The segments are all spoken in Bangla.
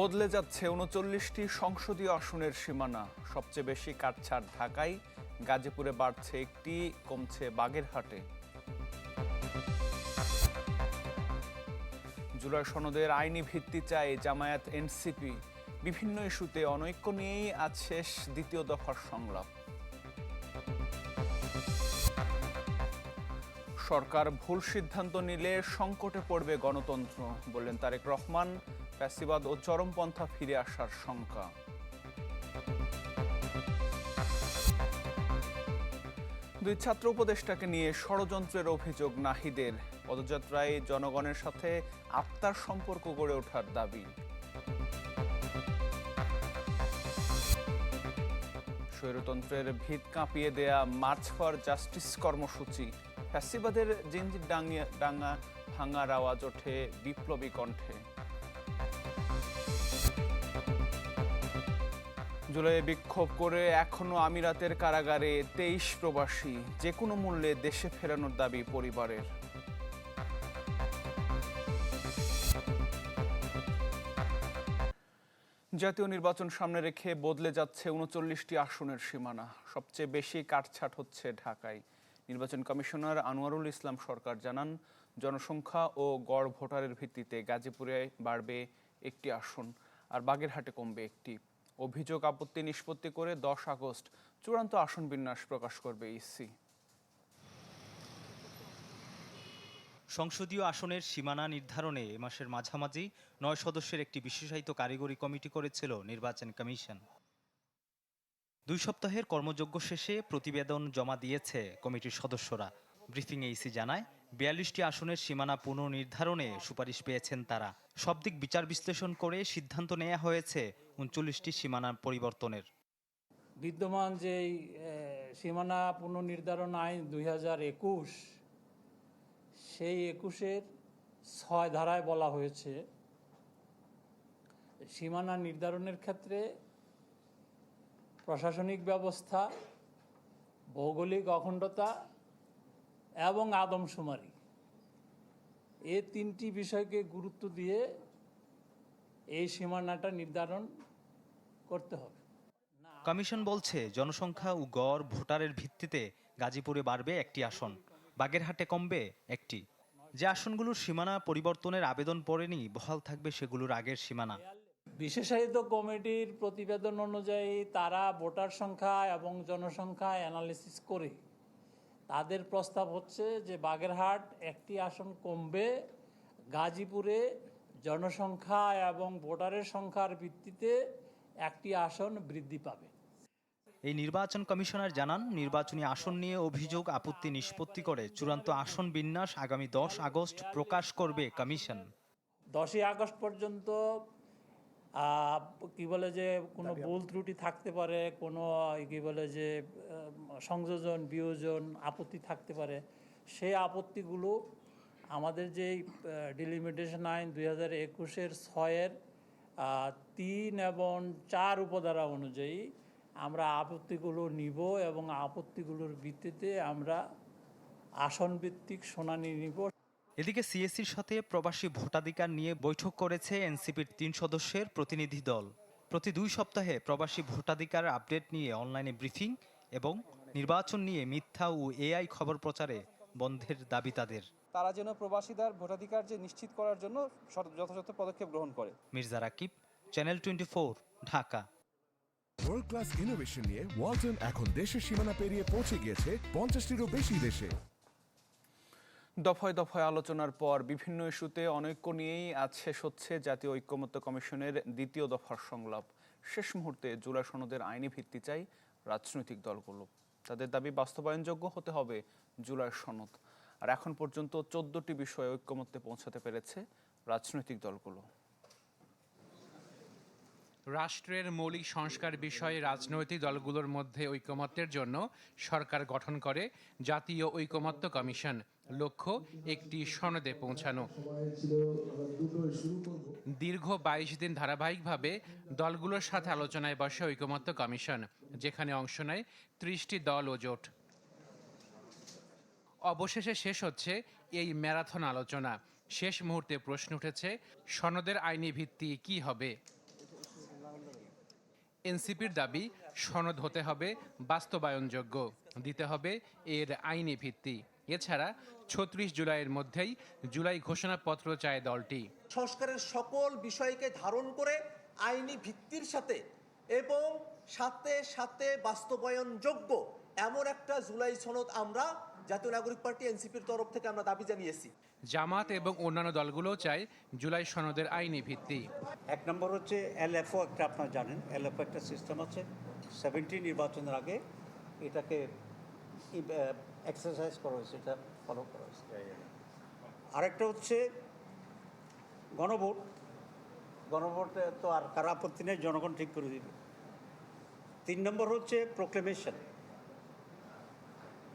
বদলে যাচ্ছে উনচল্লিশটি সংসদীয় আসনের সীমানা। সবচেয়ে বেশি কাটছাড় ঢাকায়, গাজীপুরে বাড়ছে একটি, কমছে বাগেরহাটে। জুলাই সনদের আইনি ভিত্তি চায় জামায়াত এনসিপি। বিভিন্ন ইস্যুতে অনৈক্য নিয়েই আজ শেষ দ্বিতীয় দফার সংলাপ। সরকার ভুল সিদ্ধান্ত নিলে সংকটে পড়বে গণতন্ত্র, বললেন তারেক রহমান। ফ্যাসিবাদ ও চরমপন্থা ফিরে আসার শঙ্কা। দুই ছাত্র উপদেষ্টাকে নিয়ে ষড়যন্ত্রের অভিযোগ নাহিদের। পদযাত্রায় জনগণের সাথে আত্মার সম্পর্ক গড়ে ওঠার দাবি। স্বৈরতন্ত্রের ভিত কাঁপিয়ে দেয়া মার্চ ফর জাস্টিস কর্মসূচি। ফ্যাসিবাদের ডাঙ্গিয়া ডাঙ্গা ভাঙার আওয়াজ ওঠে বিপ্লবী কণ্ঠে। জুলাই বিক্ষোভ করে এখনও আমিরাতের কারাগারে তেইশ প্রবাসী, যে কোনো মূল্যে দেশে ফেরানোর দাবি পরিবারের। জাতীয় নির্বাচন সামনে রেখে বদলে যাচ্ছে উনচল্লিশটি আসনের সীমানা। সবচেয়ে বেশি কাটছাট হচ্ছে ঢাকায়। নির্বাচন কমিশনার আনোয়ারুল ইসলাম সরকার জানান, জনসংখ্যা ও গড় ভোটারের ভিত্তিতে গাজীপুরে বাড়বে একটি আসন, আর বাগেরহাটে কমবে একটি। অভিযোগ আপত্তি নিষ্পত্তি করে দশ আগস্ট চূড়ান্ত আসন বিন্যাস প্রকাশ করবে ইসি। সংসদীয় আসনের সীমানা নির্ধারণে এ মাসের মাঝামাঝি নয় সদস্যের একটি বিশেষায়িত কারিগরি কমিটি করেছিল নির্বাচন কমিশন। দুই সপ্তাহের কর্মযজ্ঞ শেষে প্রতিবেদন জমা দিয়েছে কমিটির সদস্যরা। ব্রিফিংয়ে ইসি জানায় বিয়াল্লিশটি আসনের সীমানা পুনর্নির্ধারণে সুপারিশ পেয়েছেন তারা। সব দিক বিচার বিশ্লেষণ করে সিদ্ধান্ত নেওয়া হয়েছে উনচল্লিশটি সীমানা পরিবর্তনের। বিদ্যমান যে সীমানা পুনর্নির্ধারণ আইন দুই হাজার একুশ, সেই একুশের ছয় ধারায় বলা হয়েছে, সীমানা নির্ধারণের ক্ষেত্রে প্রশাসনিক ব্যবস্থা, ভৌগোলিক অখণ্ডতা এবং আদমশুমারি এ তিনটি বিষয়কে গুরুত্ব দিয়ে এই সীমানাটা নির্ধারণ করতে হবে। কমিশন বলছে জনসংখ্যা ও গড় ভোটারের ভিত্তিতে গাজীপুরে বাড়বে একটি আসন বাগেরহাটে কমবে একটি। যে আসনগুলোর সীমানা পরিবর্তনের আবেদন পড়েনি বহাল থাকবে সেগুলোর আগের সীমানা। বিশেষায়িত কমিটির প্রতিবেদন অনুযায়ী তারা ভোটার সংখ্যা এবং জনসংখ্যা অ্যানালিসিস করে তাদের প্রস্তাব হচ্ছে যে বাগেরহাট একটি আসন কমবে গাজীপুরে জনসংখ্যা এবং ভোটারের সংখ্যার ভিত্তিতে একটি আসন বৃদ্ধি পাবে। এই নির্বাচন কমিশনার জানান নির্বাচনী আসন নিয়ে অভিযোগ আপত্তি নিষ্পত্তি করে চূড়ান্ত আসন বিন্যাস আগামী দশ আগস্ট প্রকাশ করবে কমিশন। দশই আগস্ট পর্যন্ত কি বলে যে কোনো ভুল ত্রুটি থাকতে পারে কোনো কি বলে যে সংযোজন, বিয়োজন, আপত্তি থাকতে পারে। সেই আপত্তিগুলো আমাদের যেই ডিলিমিটেশন আইন দুই হাজার একুশের ছয়ের তিন এবং চার উপধারা অনুযায়ী আমরা আপত্তিগুলো নিব এবং আপত্তিগুলোর ভিত্তিতে আমরা আসন ভিত্তিক শুনানি নিব। এদিকে সিএসির সাথে প্রবাসী ভোটাধিকার নিয়ে বৈঠক করেছে এনসিপির তিন সদস্যের প্রতিনিধি দল। প্রতি দুই সপ্তাহে প্রবাসী ভোটাধিকার আপডেট নিয়ে অনলাইনে ব্রিফিং এবং নির্বাচন নিয়ে মিথ্যা ও এআই খবর প্রচারে বন্ধের দাবি তাদের। তারা যেন প্রবাসীদের ভোটাধিকার যে নিশ্চিত করার জন্য যথাযথ পদক্ষেপ গ্রহণ করে। Mirza Rakib channel twenty Dhaka. World class innovation নিয়ে ওয়ালটন এখন দেশের সীমানা পেরিয়ে পৌঁছে গিয়েছে পঞ্চাশটিরও বেশি দেশে। দফায় দফায় আলোচনার পর বিভিন্ন ইস্যুতে অনৈক্য নিয়েই আজ শেষ হচ্ছে জাতীয় ঐক্যমত্য কমিশনের দ্বিতীয় দফার সংলাপ। শেষ মুহূর্তে জুলাই সনদের আইনি ভিত্তি চাই রাজনৈতিক দলগুলো। তাদের দাবি বাস্তবায়নযোগ্য হতে হবে জুলাই সনদ। আর এখন পর্যন্ত চোদ্দটি বিষয়ে ঐক্যমত্যে পৌঁছাতে পেরেছে রাজনৈতিক দলগুলো। রাষ্ট্রের মৌলিক সংস্কার বিষয়ে রাজনৈতিক দলগুলোর মধ্যে ঐকমত্যের জন্য সরকার গঠন করে জাতীয় ঐকমত্য কমিশন। লক্ষ্য, একটি সনদে পৌঁছানো। দীর্ঘ বাইশ দিন ধারাবাহিকভাবে দলগুলোর সাথে আলোচনায় বসে ঐকমত্য কমিশন, যেখানে অংশ নেয় ত্রিশটি দল ও জোট। অবশেষে শেষ হচ্ছে এই ম্যারাথন আলোচনা। শেষ মুহূর্তে প্রশ্ন উঠেছে, সনদের আইনি ভিত্তি কি হবে? এনসিপির দাবি, সনদ হতে হবে বাস্তবায়নযোগ্য, দিতে হবে এর আইনি ভিত্তি। এছাড়া ছত্রিশ জুলাইয়ের মধ্যেই জুলাই ঘোষণাপত্র চায় দলটি। সংস্কারের সকল বিষয়কে ধারণ করে আইনি ভিত্তির সাথে এবং সাথে সাথে বাস্তবায়নযোগ্য এমন একটা জুলাই সনদ আমরা জাতীয় নাগরিক পার্টি এনসিপির তরফ থেকে আমরা দাবি জানিয়েছি। জামাত এবং অন্যান্য দলগুলোও চায় জুলাই সনদের আইনি ভিত্তি। এক নম্বর হচ্ছে এলএফও একটা আপনারা জানেন এলএফও একটা সিস্টেম আছে। সেভেন্টি নির্বাচনের আগে এটাকে এক্সারসাইজ করা হয়েছে এটা ফলো করা হয়েছে। আরেকটা হচ্ছে গণভোট। গণভোটে তো আর কারও আপত্তি নেই জনগণ ঠিক করে দিবে। তিন নম্বর হচ্ছে প্রোক্লেমেশন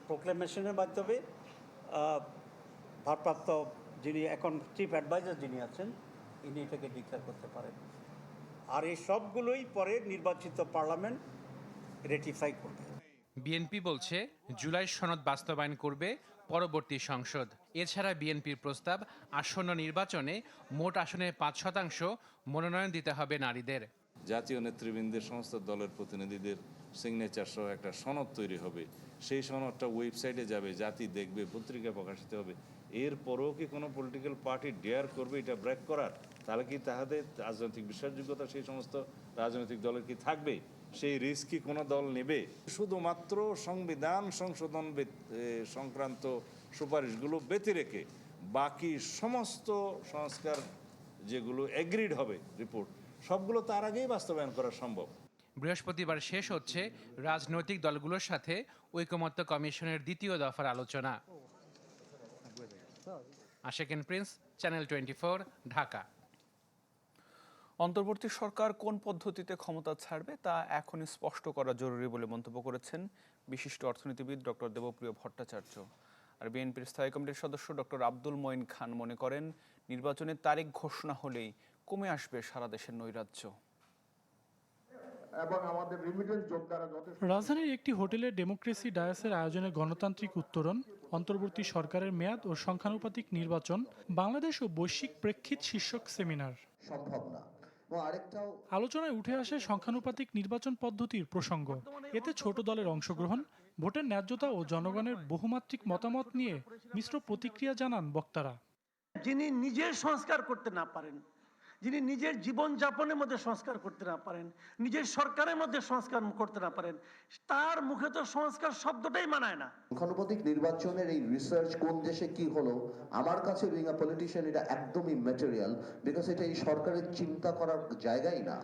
প্রোক্লেমেশনের মাধ্যমে ভারপ্রাপ্ত যিনি এখন চিফ অ্যাডভাইজার যিনি আছেন, ইনি এটাকে ডিক্লেয়ার করতে পারেন। আর এই সবগুলোই পরে নির্বাচিত পার্লামেন্ট রেটিফাই করবে। বিএনপি বলছে, জুলাই সনদ বাস্তবায়ন করবে পরবর্তী সংসদ। এছাড়া বিএনপির প্রস্তাব আসন্ন নির্বাচনে মোট আসনে পাঁচ শতাংশ মনোনয়ন দিতে হবে নারীদের। জাতীয় নেতৃবৃন্দের সমস্ত দলের প্রতিনিধিদের সিগনেচার সহ একটা সনদ তৈরি হবে। সেই সনদটা ওয়েবসাইটে যাবে, জাতি দেখবে, পত্রিকা প্রকাশিত হবে। এরপরেও কি কোনো পলিটিক্যাল পার্টি ডেয়ার করবে এটা ব্রেক করার? তাহলে কি তাহাদের রাজনৈতিক বিশ্বাসযোগ্যতা সেই সমস্ত রাজনৈতিক দলের কি থাকবে? সেই রিস্ক কি কোনো দল নেবে? শুধুমাত্র সংবিধান সংশোধন সংক্রান্ত সুপারিশগুলো ব্যতি রেখে বাকি সমস্ত সংস্কার যেগুলো এগ্রিড হবে রিপোর্ট সবগুলো তার আগেই বাস্তবায়ন করা সম্ভব। বৃহস্পতিবার শেষ হচ্ছে রাজনৈতিক দলগুলোর সাথে ঐকমত্য কমিশনের দ্বিতীয় দফার আলোচনা। Ashekin Prince channel twenty Dhaka. অন্তর্বর্তী সরকার কোন পদ্ধতিতে ক্ষমতা ছাড়বে তা এখনই স্পষ্ট করা জরুরি বলে মন্তব্য করেছেন বিশিষ্ট অর্থনীতিবিদ ডক্টর দেবপ্রিয় ভট্টাচার্য। আর বিএনপির স্থায়ী কমিটির সদস্য ডক্টর আব্দুল মঈন খান মনে করেন নির্বাচনের তারিখ ঘোষণা হলেই কমে আসবে সারা দেশের নৈরাজ্য। এবং আমাদের রিমিটেন্স যোদ্ধারা যথেষ্ট। রাজধানীর একটি হোটেলে ডেমোক্রেসি ডায়াসের আয়োজনে গণতান্ত্রিক উত্তরণ অন্তর্বর্তী সরকারের মেয়াদ ও সংখ্যানুপাতিক নির্বাচন বাংলাদেশ ও বৈশ্বিক প্রেক্ষিত শীর্ষক সেমিনার। সম্ভব না। আলোচনায় উঠে আসে সংখ্যানুপাতিক নির্বাচন পদ্ধতির প্রসঙ্গ। এতে ছোট দলের অংশগ্রহণ ভোটের ন্যায্যতা ও জনগণের বহুমাত্রিক মতামত নিয়ে মিশ্র প্রতিক্রিয়া জানান বক্তারা। যিনি নিজের সংস্কার করতে না পারেন যিনি নিজের জীবন যাপনের মধ্যে সংস্কার করতে না পারেন নিজের সরকারের মধ্যে সংস্কার করতে না পারেন তার মুখে তো সংস্কার শব্দটাই মানায় না। সংখ্যানুপাতিক নির্বাচনের এই রিসার্চ কোন দেশে কি হলো আমার কাছে বিং আ পলিটিশিয়ান এটা একদমই ম্যাটেরিয়াল বিকজ এটা এই সরকারের চিন্তা করার জায়গাই না।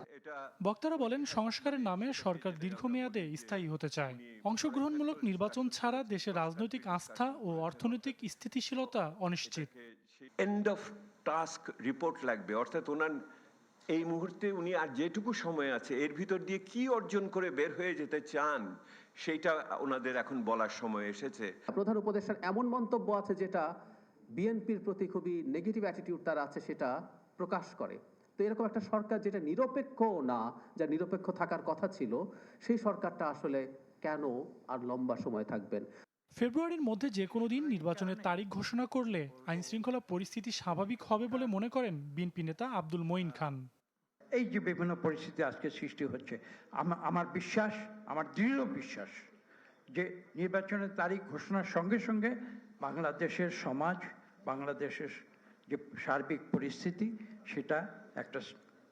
বক্তারা বলেন সংস্কারের নামে সরকার দীর্ঘমেয়াদে স্থায়ী হতে চায়। অংশগ্রহণমূলক নির্বাচন ছাড়া দেশের রাজনৈতিক আস্থা ও অর্থনৈতিক স্থিতিশীলতা অনিশ্চিত। এন্ড অফ টাস্ক রিপোর্ট লাগবে। অর্থাৎ ওনার এই মুহূর্তে উনি আর যেটুকু সময় আছে, এর ভিতর দিয়ে কি অর্জন করে বের হয়ে যেতে চান সেইটা ওনাদের এখন বলার সময় এসেছে। প্রধান উপদেষ্টার এমন মন্তব্য আছে যেটা বিএনপির প্রতি খুবই নেগেটিভ অ্যাটিটিউড তার আছে, সেটা প্রকাশ করে। তো এরকম একটা সরকার যেটা নিরপেক্ষ না, যা নিরপেক্ষ থাকার কথা ছিল, সেই সরকারটা আসলে কেন আর লম্বা সময় থাকবেন? ফেব্রুয়ারির মধ্যে যে কোনো দিন নির্বাচনের তারিখ ঘোষণা করলে আইন শৃঙ্খলা পরিস্থিতি স্বাভাবিক হবে বলে মনে করেন বিএনপি নেতা আব্দুল মঈন খান। এই যে বিভিন্ন পরিস্থিতি আজকে সৃষ্টি হচ্ছে আমার বিশ্বাস আমার দৃঢ় বিশ্বাস যে নির্বাচনের তারিখ ঘোষণার সঙ্গে সঙ্গে বাংলাদেশের সমাজ বাংলাদেশের যে সার্বিক পরিস্থিতি সেটা একটা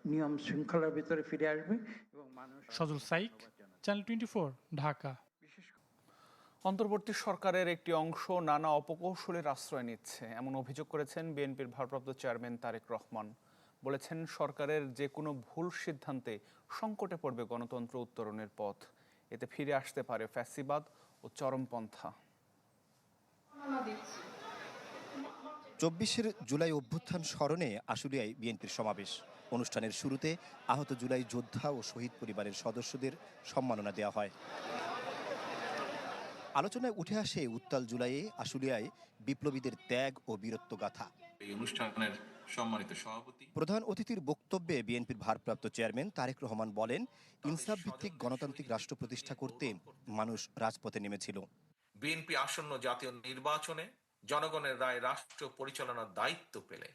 নিয়ম শৃঙ্খলার ভিতরে ফিরে আসবে এবং মানুষ সজল সাইক চ্যানেল টোয়েন্টি ঢাকা। অন্তর্বর্তী সরকারের একটি অংশ নানা অপকৌশলের আশ্রয় নিচ্ছে। এমন অভিযোগ করেছেন বিএনপির ভারপ্রাপ্ত চেয়ারম্যান তারেক রহমান। বলেছেন, সরকারের যে কোনো ভুল সিদ্ধান্তে সংকটে পড়বে গণতন্ত্র উত্তরণের পথ। এতে ফিরে আসতে পারে ফ্যাসিবাদ ও চরমপন্থা। চব্বিশের জুলাই অভ্যুত্থান স্মরণে আশুলিয়ায় বিএনপির সমাবেশ। অনুষ্ঠানের শুরুতে আহত জুলাই যোদ্ধা ও শহীদ পরিবারের সদস্যদের সম্মাননা দেওয়া হয়। আলোচনায় উঠে আসে উত্তাল জুলাইয়ে আশুলিয়ায় বিপ্লবীদের ত্যাগ ও বীরত্ব গাথা এই অনুষ্ঠানের সম্মানিত সভাপতি প্রধান অতিথির বক্তব্যে বিএনপির ভারপ্রাপ্ত চেয়ারম্যান তারেক রহমান বলেন ইনসাফ ভিত্তিক গণতান্ত্রিক রাষ্ট্র প্রতিষ্ঠা করতে মানুষ রাজপথে নেমেছিল। বিএনপি আসন্ন জাতীয় নির্বাচনে জনগণের রায় রাষ্ট্র পরিচালনার দায়িত্ব পেলে।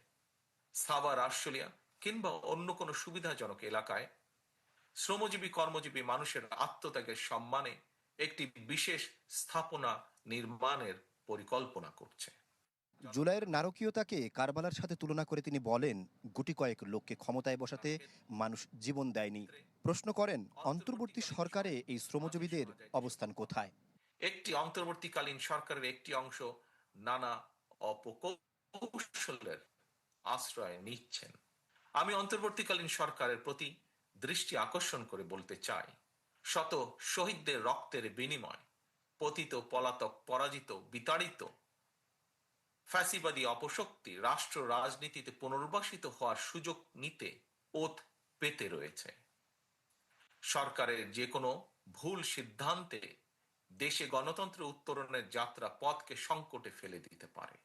সাভার আশুলিয়া কিংবা অন্য কোনো সুবিধাজনক এলাকায় শ্রমজীবী কর্মজীবী মানুষের আত্মত্যাগের সম্মানে একটি বিশেষ স্থাপনা নির্মাণের পরিকল্পনা করছে। জুলাইয়ের নারকীয়তাকে কারবালার সাথে তুলনা করে তিনি বলেন গুটি কয়েক লোককে ক্ষমতায় বসাতে মানুষ জীবন দেয়নি। প্রশ্ন করেন অন্তর্বর্তী সরকারে এই শ্রমজীবীদের অবস্থান কোথায়? একটি অন্তর্বর্তীকালীন সরকারের একটি অংশ নানা অপকৌশলের আশ্রয় নিচ্ছেন। আমি অন্তর্বর্তীকালীন সরকারের প্রতি দৃষ্টি আকর্ষণ করে বলতে চাই শত শহীদদের রক্তের বিনিময়, পতিত, পলাতক, পরাজিত, বিতাড়িত। ফ্যাসিবাদী অপশক্তি রাষ্ট্র রাজনীতিতে পুনর্বাসিত হওয়ার সুযোগ নিতে ওত পেতে রয়েছে। সরকারের যে কোনো ভুল সিদ্ধান্তে দেশে গণতন্ত্র উত্তরণের যাত্রা পথকে সংকটে ফেলে দিতে পারে।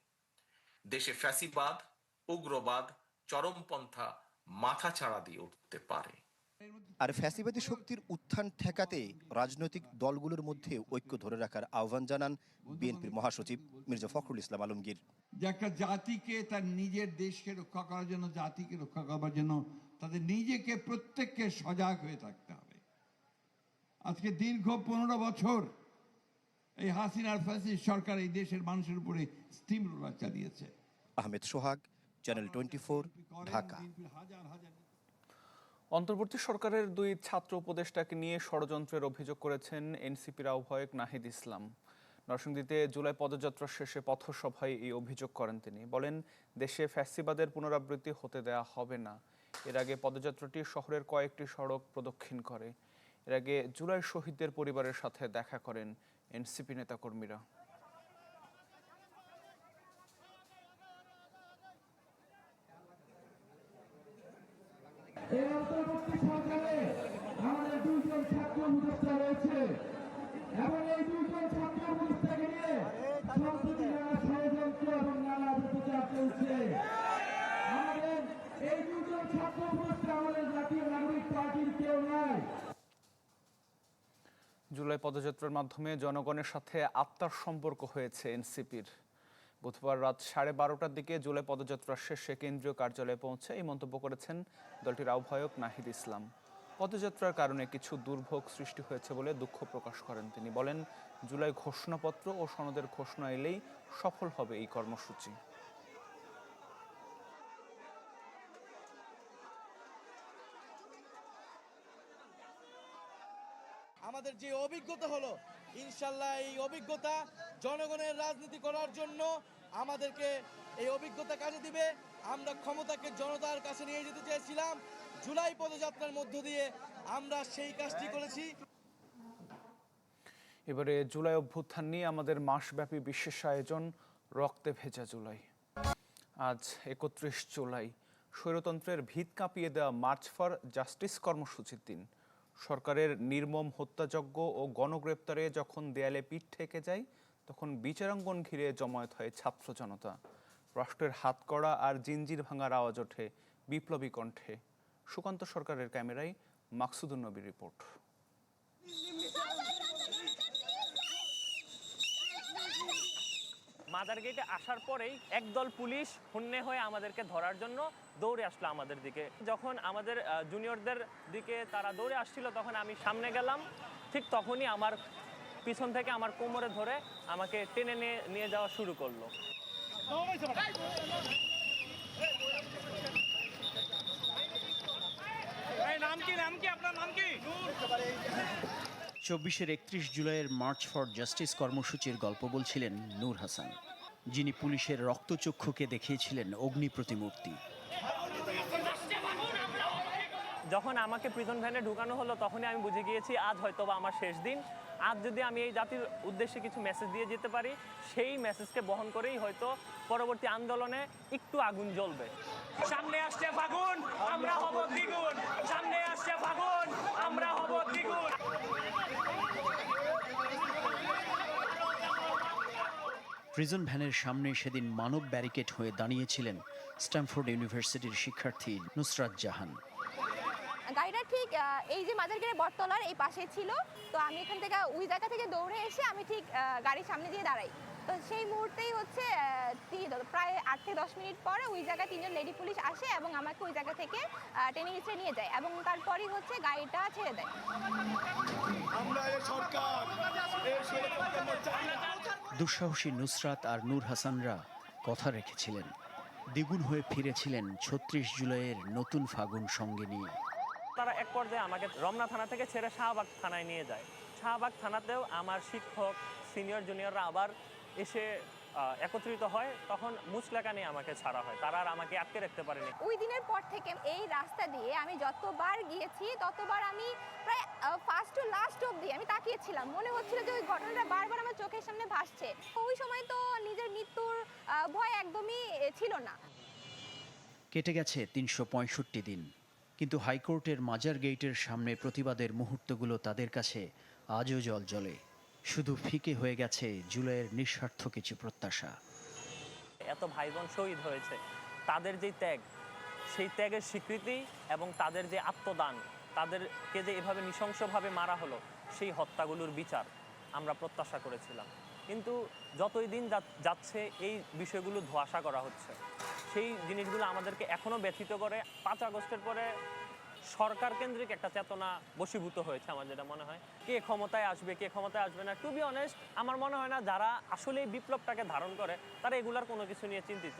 দেশে ফ্যাসিবাদ, উগ্রবাদ, চরমপন্থা মাথা ছাড়া দিয়ে উঠতে পারে। আর ফ্যাসিবাদী শক্তির উত্থান ঠেকাতে রাজনৈতিক দলগুলোর মধ্যে ঐক্য ধরে রাখার আহ্বান জানান বিএনপির মহাসচিব মির্জা ফখরুল ইসলাম আলমগীর। যে একটা জাতিকে তার নিজের দেশকে রক্ষা করার জন্য জাতিকে রক্ষা করার জন্য তাদের নিজেকে প্রত্যেককে সজাগ হয়ে থাকতে হবে। আজকে দীর্ঘ পনেরো বছর এই হাসিনার ফ্যাসিস্ট সরকার এই দেশের মানুষের উপরে স্টিম রোলার চালিয়েছে। Ahmed Sohag channel twenty four Dhaka. অন্তর্বর্তী সরকারের দুই ছাত্র উপদেষ্টাকে নিয়ে ষড়যন্ত্রের অভিযোগ করেছেন এনসিপির আহ্বায়ক নাহিদ ইসলাম। নরসিংদীতে জুলাই পদযাত্রা শেষে পথসভায় এই অভিযোগ করেন তিনি। বলেন, দেশে ফ্যাসিবাদের পুনরাবৃত্তি হতে দেয়া হবে না। এর আগে পদযাত্রাটি শহরের কয়েকটি সড়ক প্রদক্ষিণ করে। এর আগে জুলাই শহীদদের পরিবারের সাথে দেখা করেন এনসিপি নেতাকর্মীরা এই অন্তর্বর্তী সরকারে আমাদের দুইজন ছাত্র উপদেষ্টা রয়েছে এবং এই দুইজন ছাত্র উপদেষ্টাকে নিয়ে সম্প্রতি নানা ষড়যন্ত্র এবং নানা অপপ্রচার চলছে আমাদের এই দুজন ছাত্র উপদেষ্টা আমাদের জাতীয় নাগরিক পার্টির কেউ নয় জুলাই পদযাত্রার মাধ্যমে জনগণের সাথে আত্মার সম্পর্ক হয়েছে এনসিপির। বুধবার রাত সাড়ে বারোটার দিকে জুলাই পদযাত্রা শেষে কেন্দ্রীয় কার্যালয়ে পৌঁছে এই মন্তব্য করেছেন দলটির আহ্বায়ক নাহিদ ইসলাম। পদযাত্রার কারণে কিছু দুর্ভোগ সৃষ্টি হয়েছে বলে দুঃখ প্রকাশ করেন তিনি। বলেন, জুলাই ঘোষণাপত্র ও সনদের ঘোষণা এলেই সফল হবে এই কর্মসূচি। আমাদের যে অভিজ্ঞতা হলো, ইনশাল্লাহ এই অভিজ্ঞতা জনগণের রাজনীতি করার জন্য আমাদেরকে এই অভিজ্ঞতা কাজে দিবে। আমরা ক্ষমতাকে জনতার কাছে নিয়ে যেতে চেয়েছিলাম। জুলাই পদযাত্রার মধ্য দিয়ে আমরা সেই কাজটি করেছি। এবারে জুলাই অভ্যুত্থান নিয়ে আমাদের মাসব্যাপী বিশেষ আয়োজন, রক্তে ভেজা জুলাই। আজ একত্রিশ জুলাই। স্বৈরতন্ত্রের ভিত কাঁপিয়ে দেওয়া মার্চ ফর জাস্টিস কর্মসূচির দিন। সরকারের নির্মম হত্যাযজ্ঞ ও গণগ্রেপ্তারে যখন দেয়ালে পিঠ থেকে যায়, তখন বিচারাঙ্গন ঘিরে জমায়েত হয় ছাত্র জনতা। রাষ্ট্রের হাতকড়া আর জিঞ্জির ভাঙার আওয়াজ ওঠে বিপ্লবী কণ্ঠে। সুকান্ত সরকারের ক্যামেরায় মাকসুদুন নবীর রিপোর্ট। মাদার গেটে আসার পরেই একদল পুলিশ হুন্নে হয়ে আমাদেরকে ধরার জন্য দৌড়ে আসলো আমাদের দিকে। যখন আমাদের জুনিয়রদের দিকে তারা দৌড়ে আসছিল, তখন আমি সামনে গেলাম। ঠিক তখনই আমার পিছন থেকে আমার কোমরে ধরে আমাকে টেনে নিয়ে নিয়ে যাওয়া শুরু করল নাম কি নাম কি আপনার নাম কি চব্বিশের একত্রিশ জুলাইয়ের মার্চ ফর জাস্টিস কর্মসূচির গল্প বলছিলেন নূর হাসান, যিনি পুলিশের রক্তচক্ষুকে দেখিয়েছিলেন অগ্নি প্রতিমূর্তি। যখন আমাকে প্রিজন ভ্যানে ঢুকানো হলো, তখনই আমি বুঝে গিয়েছি আজ হয়তো বা আমার শেষ দিন। আজ যদি আমি এই জাতির উদ্দেশ্যে কিছু মেসেজ দিয়ে যেতে পারি, সেই মেসেজকে বহন করেই হয়তো পরবর্তী আন্দোলনে একটু আগুন জ্বলবে। সামনে আসছে ফাগুন, আমরা হব দ্বিগুণ। সামনে আসছে ফাগুন, আমরা হব দ্বিগুণ। প্রিজন ভ্যানের সামনে সেদিন মানব ব্যারিকেড হয়ে দাঁড়িয়েছিলেন স্ট্যামফোর্ড ইউনিভার্সিটির শিক্ষার্থী নুসরাত জাহান। গাড়িটা ঠিক এই যে মাদারগেড়ে বটতলার এই পাশে ছিল, তো আমি এখান থেকে ওই জায়গা থেকে দৌড়ে এসে আমি ঠিক গাড়ির সামনে দিয়ে দাঁড়াই। তো সেই মুহূর্তেই হচ্ছে প্রায় আট থেকে দশ মিনিট পরে ওই জায়গায় তিনজন লেডি পুলিশ আসে এবং আমাকে ওই জায়গা থেকে টেনে নিচে নিয়ে যায় এবং তারপরই হচ্ছে গাড়িটা ছেড়ে দেয়। দুঃসাহসী নুসরাত আর নূর হাসানরা কথা রেখেছিলেন। দ্বিগুণ হয়ে ফিরেছিলেন ছত্রিশ জুলাইয়ের নতুন ফাগুন সঙ্গে নিয়ে। তারা এক পর্যায়ে আমাকে রমনা থানা থেকে ছেড়ে শাহবাগ থানায় নিয়ে যায়। শাহবাগ থানাতেও আমার শিক্ষক সিনিয়র জুনিয়ররা আবার এসে একত্রিত হয় তখন মুচলেকা নিয়ে আমাকে ছাড়া হয়। তারা আর আমাকে আটকে রাখতে পারেনি। ওই দিনের পর থেকে এই রাস্তা দিয়ে আমি যতবার গিয়েছি ততবার আমি প্রায় ফার্স্ট টু লাস্ট অবধি আমি তাকিয়েছিলাম। মনে হচ্ছিল যে ওই ঘটনাটা বারবার আমার চোখের সামনে ভাসছে। ওই সময় তো নিজের মৃত্যুর ভয় একদমই ছিল না। কেটে গেছে তিনশো পঁয়ষট্টি দিন। কিন্তু হাইকোর্টের মাজার গেটের সামনে প্রতিবাদের মুহূর্তগুলো তাদের কাছে আজও জল জ্বলে শুধু ফিকে হয়ে গেছে জুলাইয়ের নিঃস্বার্থ কিছু প্রত্যাশা। এত ভাই বোন শহীদ হয়েছে। তাদের যে ত্যাগ, সেই ত্যাগের স্বীকৃতি এবং তাদের যে আত্মদান, তাদেরকে যে এভাবে নৃশংসভাবে মারা হলো, সেই হত্যাগুলোর বিচার আমরা প্রত্যাশা করেছিলাম। কিন্তু যতই দিন যাচ্ছে, এই বিষয়গুলো ধোয়াশা করা হচ্ছে। সেই জিনিসগুলো আমাদেরকে এখনও ব্যথিত করে। পাঁচ আগস্টের পরে সরকার কেন্দ্রিক একটা চেতনা বশীভূত হয়েছে আমার যেটা মনে হয়। কে ক্ষমতায় আসবে, কে ক্ষমতায় আসবে না। টু বি অনেস্ট আমার মনে হয় না যারা আসলে বিপ্লবটাকে ধারণ করে, তারা এগুলার কোনো কিছু নিয়ে চিন্তিত।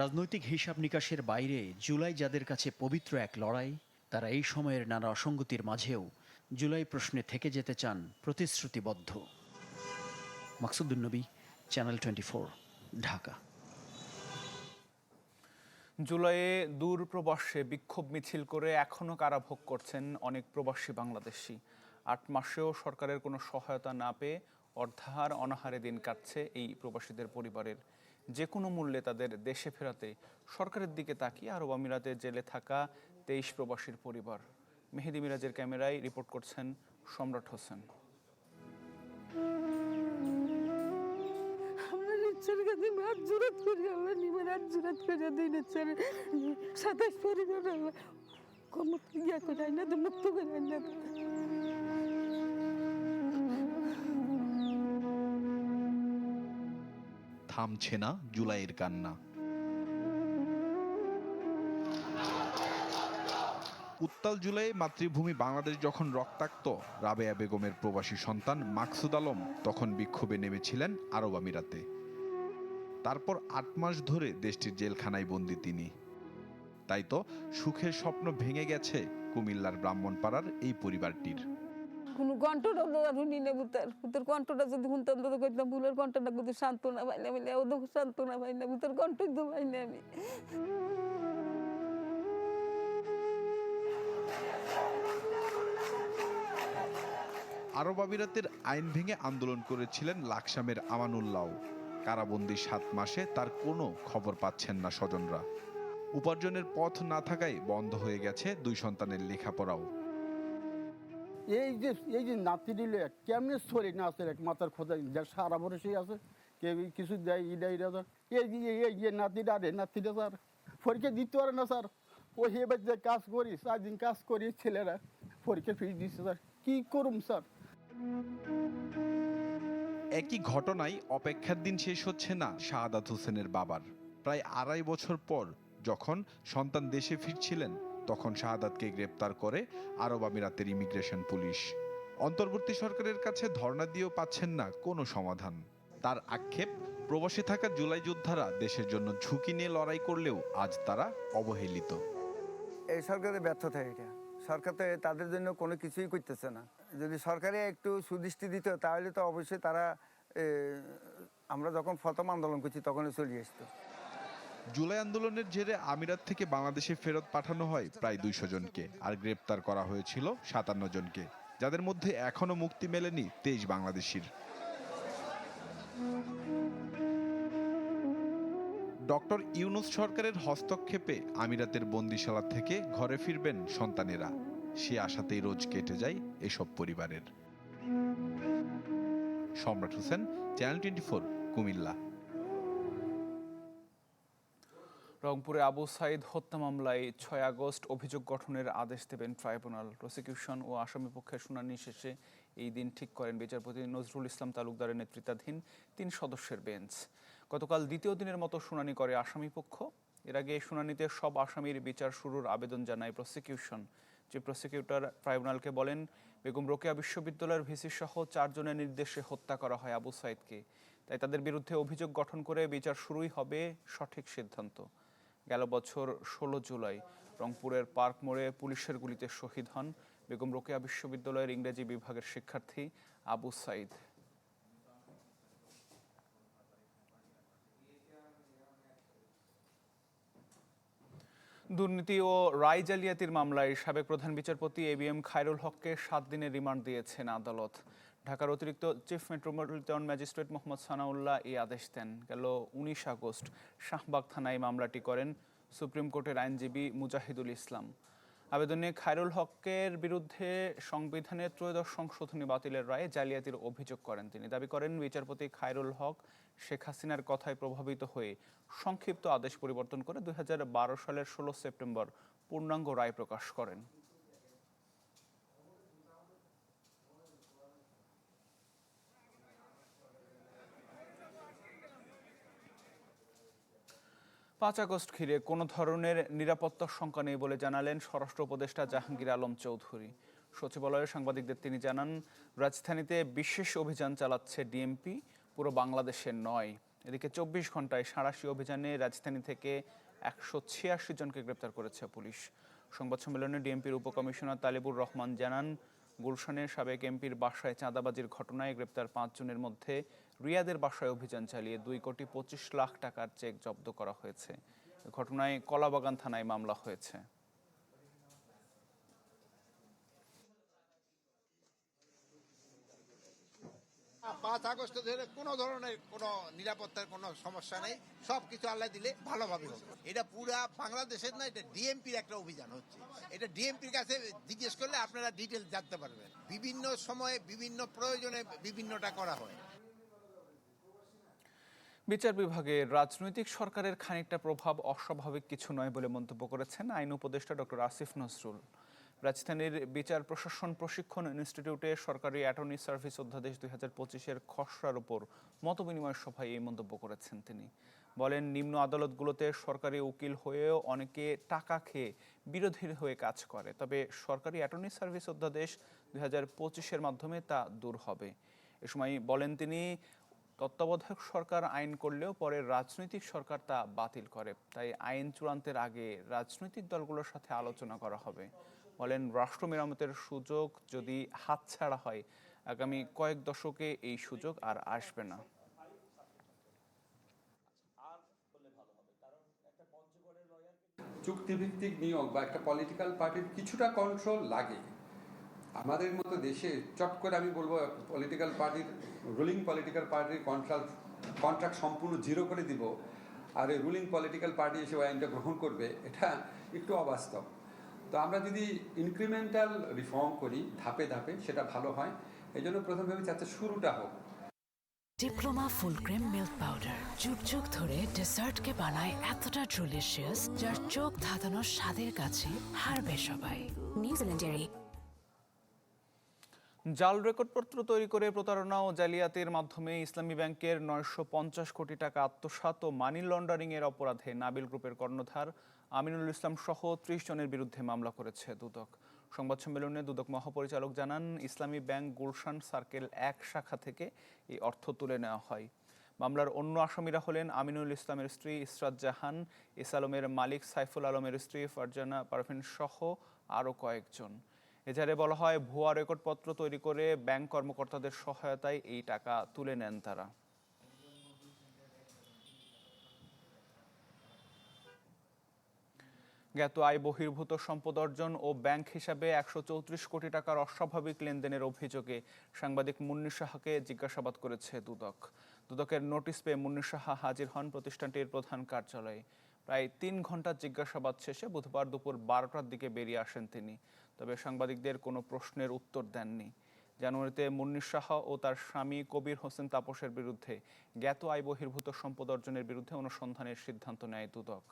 রাজনৈতিক হিসাব নিকাশের বাইরে জুলাই যাদের কাছে পবিত্র এক লড়াই, তারা এই সময়ের নানা অসঙ্গতির মাঝেও জুলাই প্রশ্নে থেকে যেতে চান প্রতিশ্রুতিবদ্ধ। মাকসুদুল নবী চ্যানেল টোয়েন্টি ঢাকা। জুলাইয়ে দূর প্রবাসে বিক্ষোভ মিছিল করে এখনও কারাভোগ করছেন অনেক প্রবাসী বাংলাদেশি। আট মাসেও সরকারের কোনো সহায়তা না পেয়ে অর্ধাহার, অনাহারে দিন কাটছে এই প্রবাসীদের পরিবারের। যে কোনো মূল্যে তাদের দেশে ফেরাতে সরকারের দিকে তাকিয়ে আরব আমিরাতে জেলে থাকা তেইশ প্রবাসীর পরিবার। মেহেদি মিরাজের ক্যামেরায় রিপোর্ট করছেন সম্রাট হোসেন। নিচ্ছেন কাছে হাত জোরাত করি, আল্লাহ নিবেন হাত জোরাত করে দিই নিচ্ছেন সাতাশ পরিবার আল্লাহ। ইয়া করে আইনা তো মুক্ত করে আইনা থামছে না জুলাইয়ের কান্না। উত্তাল জুলাই, মাতৃভূমি বাংলাদেশ যখন রক্তাক্ত, রাবেয়া বেগমের প্রবাসী সন্তান মাকসুদ আলম তখন বিক্ষোভে নেমেছিলেন আরব আমিরাতে। তারপর আট মাস ধরে দেশটির জেলখানায় বন্দি তিনি। তাই তো সুখের স্বপ্ন ভেঙে গেছে কুমিল্লার ব্রাহ্মণপাড়ার এই পরিবারটির। কোনো কণ্ঠটা আর শুনি না ভূতের। ভূতের কণ্ঠটা যদি শুনতাম তো কইতাম ভুলের কণ্ঠটা কিন্তু সান্ত্বনা পাই না বলে ওদের সান্ত্বনা পাই না ভূতের কণ্ঠই তো পাই না আমি। আরব আমিরাতের আইন ভেঙে আন্দোলন করেছিলেন লাকসামের আমানুল্লাহ। কারাবন্দি সাত মাসে তার কোনো খবর পাচ্ছেন না স্বজনরা। উপার্জনের পথ না থাকায় বন্ধ হয়ে গেছে দুই সন্তানের লেখাপড়াও। এই যে এই যে নাতি দিলে কেমনে সরি না এক মাথার খোঁজা যার সারা ভরসেই আছে, কেউ কিছু দেয় ইডা ইডা স্যার এই যে, এই- যে নাতিটা রে, নাতিটা স্যার, পরীক্ষা দিতে পারে না স্যার। ও এবার যে কাজ করি চার দিন কাজ করি, ছেলেরা পরীক্ষা ফিস দিচ্ছে স্যার। কি করুম স্যার? একই ঘটনায় অপেক্ষার দিন শেষ হচ্ছে না শাহাদাত হোসেনের বাবার। প্রায় আড়াই বছর পর যখন সন্তান দেশে ফিরছিলেন, তখন শাহাদাতকে গ্রেপ্তার করে আরব আমিরাতের ইমিগ্রেশন পুলিশ। অন্তর্বর্তী সরকারের কাছে ধর্ণা দিয়েও পাচ্ছেন না কোনো সমাধান। তার আক্ষেপ, প্রবাসে থাকা জুলাই যোদ্ধারা দেশের জন্য ঝুঁকি নিয়ে লড়াই করলেও আজ তারা অবহেলিত। এই সরকারের ব্যর্থতা এটা। সরকার তো তাদের জন্য কোনো কিছুই করতেছে না। যদি সরকারে একটু সুদৃষ্টি দিত, তাহলে তো অবশ্যই তারা আমরা যখন প্রথম আন্দোলন করছি তখনই চলে আসতো। জুলাই আন্দোলনের জেরে আমিরাত থেকে বাংলাদেশে ফেরত পাঠানো হয় প্রায় দুইশো জনকে আর গ্রেপ্তার করা হয়েছিল সাতান্ন জনকে, যাদের মধ্যে এখনও মুক্তি মেলেনি তেইশ বাংলাদেশির। ডক্টর ইউনুস সরকারের হস্তক্ষেপে আমিরাতের বন্দিশালা থেকে ঘরে ফিরবেন সন্তানেরা। সে আশাতেই রোজ কেটে যায় এসব পরিবারের। Samrat Hossain channel twenty four Comilla. রংপুরে আবু সাইদ হত্যা মামলায় ছয় আগস্ট অভিযোগ গঠনের আদেশ দেবেন ট্রাইব্যুনাল। প্রসিকিউশন ও আসামি পক্ষের শুনানি শেষে এই দিন ঠিক করেন বিচারপতি নজরুল ইসলাম তালুকদারের নেতৃত্বাধীন তিন সদস্যের বেঞ্চ। গতকাল দ্বিতীয় দিনের মতো শুনানি করে আসামি পক্ষ। এর আগে শুনানিতে সব আসামির বিচার শুরুর আবেদন জানায় প্রসিকিউশন। চিফ প্রসিকিউটর ট্রাইব্যুনালকে বলেন, বেগম রোকেয়া বিশ্ববিদ্যালয়ের ভিসি সহ চারজনের নির্দেশে হত্যা করা হয় আবু সাইদকে। তাই তাদের বিরুদ্ধে অভিযোগ গঠন করে বিচার শুরুই হবে সঠিক সিদ্ধান্ত। গেল বছর ষোলো জুলাই, রংপুরের পার্ক মোড়ে পুলিশের গুলিতে শহীদ হন বেগম রোকেয়া বিশ্ববিদ্যালয়ের ইংরেজি বিভাগের শিক্ষার্থী আবু সাইদ। দুর্নীতি ও রায় জালিয়াতির মামলায় সাবেক প্রধান বিচারপতি এ বি এম খায়রুল হককে সাত দিনের রিমান্ড দিয়েছেন আদালত। ঢাকার অতিরিক্ত chief metropolitan magistrate Mohammad Sanaullah এই আদেশ দেন। গেল উনিশ আগস্ট শাহবাগ থানায় মামলাটি করেন সুপ্রিম কোর্টের আইনজীবী মুজাহিদুল ইসলাম। আবেদনে খায়রুল হকের বিরুদ্ধে সংবিধানের ত্রয়োদশ সংশোধনী বাতিলের রায়ে জালিয়াতির অভিযোগ করেন তিনি। দাবি করেন বিচারপতি খায়রুল হক শেখ হাসিনার কথায় প্রভাবিত হয়ে সংক্ষিপ্ত আদেশ পরিবর্তন করে দুই সালের ষোলো সেপ্টেম্বর পূর্ণাঙ্গ রায় প্রকাশ করেন। পাঁচ আগস্ট ঘিরে কোনো ধরনের নিরাপত্তার শঙ্কা নেই বলে জানালেন স্বরাষ্ট্র উপদেষ্টা জাহাঙ্গীর আলম চৌধুরী। সচিবালয়ে সাংবাদিকদের তিনি জানান, রাজধানীতে বিশেষ অভিযান চালাচ্ছে ডিএমপি। পুরো বাংলাদেশের নয়। এদিকে চব্বিশ ঘন্টায় সাঁড়াশি অভিযানে রাজধানী থেকে একশো ছিয়াশি জনকে গ্রেপ্তার করেছে পুলিশ। সংবাদ সম্মেলনে ডিএমপির উপকমিশনার তালিবুর রহমান জানান, গুলশানের সাবেক এমপির বাসায় চাঁদাবাজির ঘটনায় গ্রেপ্তার পাঁচজনের মধ্যে রিয়াদের বাসায় অভিযান চালিয়ে দুই কোটি পঁচিশ লাখ টাকার চেক জব্দ করা হয়েছে। ঘটনায় কলাবাগান থানায় মামলা হয়েছে। পাঁচ আগস্ট ধরে কোনো ধরনের কোনো নিরাপত্তার কোনো সমস্যা নেই। সব আল্লাহ দিলে ভালোভাবে হবে। এটা পুরা বাংলাদেশের না, এটা ডিএমপির একটা অভিযান হচ্ছে। এটা ডিএমপির কাছে জিজ্ঞেস করলে আপনারা ডিটেল জানতে পারবেন। বিভিন্ন সময়ে বিভিন্ন প্রয়োজনে বিভিন্নটা করা হয়। বিচার বিভাগে রাজনৈতিক সরকারের খানিকটা প্রভাব অস্বাভাবিক কিছু নয় বলে মন্তব্য করেছেন আইন উপদেষ্টা ডক্টর আসিফ নজরুল। রাজধানীর বিচার প্রশাসন প্রশিক্ষণ ইনস্টিটিউটে সরকারি অ্যাটর্নি সার্ভিস অধ্যাদেশ দুই হাজার পঁচিশের খসড়ার উপর মতবিনিময় সভায় এই মন্তব্য করেছেন তিনি। বলেন, নিম্ন আদালতগুলোতে সরকারি উকিল হয়েও অনেকে টাকা খেয়ে বিরোধীর হয়ে কাজ করে, তবে সরকারি অ্যাটর্নি সার্ভিস অধ্যাদেশ দুই হাজার পঁচিশের মাধ্যমে তা দূর হবে। এ সময় বলেন তিনি, তত্ত্বাবধায়ক সরকার আইন করলেও পরে রাজনৈতিক সরকার তা বাতিল করে। তাই আইন চূড়ান্তের আগে রাজনৈতিক দলগুলোর সাথে আলোচনা করা হবে। বলেন, রাষ্ট্র মেরামতের সুযোগ যদি হাতছাড়া হয়, আগামী কয়েক দশকে এই সুযোগ আর আসবে না। চুক্তিভিত্তিক নিয়োগ বা একটা পলিটিক্যাল পার্টির কিছুটা কন্ট্রোল লাগে। আমাদের মতো দেশে চট করে আমি বলব পলিটিক্যাল পার্টির রুলিং পলিটিক্যাল পার্টির কন্ট্রাক্ট কন্ট্রাক্ট সম্পূর্ণ জিরো করে দিব। আর এই রুলিং পলিটিক্যাল পার্টি এসে আইনটা গ্রহণ করবে, এটা একটু অবাস্তব। তো আমরা যদি ইনক্রিমেন্টাল রিফর্ম করি ধাপে ধাপে সেটা ভালো হয়। এই জন্য প্রথম ভেবে চাচ্ছে শুরুটা হোক। Diploma full cream milk powder যুগ যুগ ধরে ডেসার্টকে বানায় এতটা ডেলিশিয়াস যার চোখ ধাঁধানোর স্বাদের কাছে হারবে সবাই। নিউজিল্যান্ডের জাল রেকর্ডপত্র তৈরি করে প্রতারণা ও জালিয়াতির মাধ্যমে ইসলামী ব্যাংকের নয়শো পঞ্চাশ কোটি টাকা আত্মসাৎ ও মানি লন্ডারিং এর অপরাধে নাবিল গ্রুপের কর্ণধার আমিনুল ইসলাম সহ ত্রিশ জনের বিরুদ্ধে মামলা করেছে দুদক। সংবাদ সম্মেলনে দুদক মহাপরিচালক জানান, ইসলামী ব্যাংক গুলশান সার্কেল এক শাখা থেকে এই অর্থ তুলে নেওয়া হয়। মামলার অন্য আসামিরা হলেন আমিনুল ইসলামের স্ত্রী ইসরাত জাহান, এস আলমের মালিক সাইফুল আলমের স্ত্রী ফারজানা পারভিন সহ আরও কয়েকজন। এজাহারে বলা হয়, ভুয়া রেকর্ডপত্র তৈরি করে ব্যাংক কর্মকর্তাদের সহায়তায় এই টাকা তুলে নেন তারা। জ্ঞাত আয় বহির্ভূত সম্পদ অর্জন ও ব্যাংক হিসাবে একশো চৌত্রিশ কোটি টাকার অস্বাভাবিক লেনদেনের অভিযোগে সাংবাদিক মুন্নি সাহাকে জিজ্ঞাসাবাদ করেছে দুদক। দুদকের নোটিশ পেয়ে মুন্নি সাহা হাজির হন প্রতিষ্ঠানটির প্রধান কার্যালয়ে। প্রায় তিন ঘণ্টা জিজ্ঞাসাবাদ শেষে বুধবার দুপুর বারোটার দিকে বেরিয়ে আসেন তিনি। তবে সাংবাদিকদের কোনো প্রশ্নের উত্তর দেননি। জানুয়ারিতে মুন্নির সাহা ও তার স্বামী কবির হোসেন তাপসের বিরুদ্ধে জ্ঞাত আয় বহির্ভূত সম্পদ অর্জনের বিরুদ্ধে অনুসন্ধানের সিদ্ধান্ত নেয় দুদক।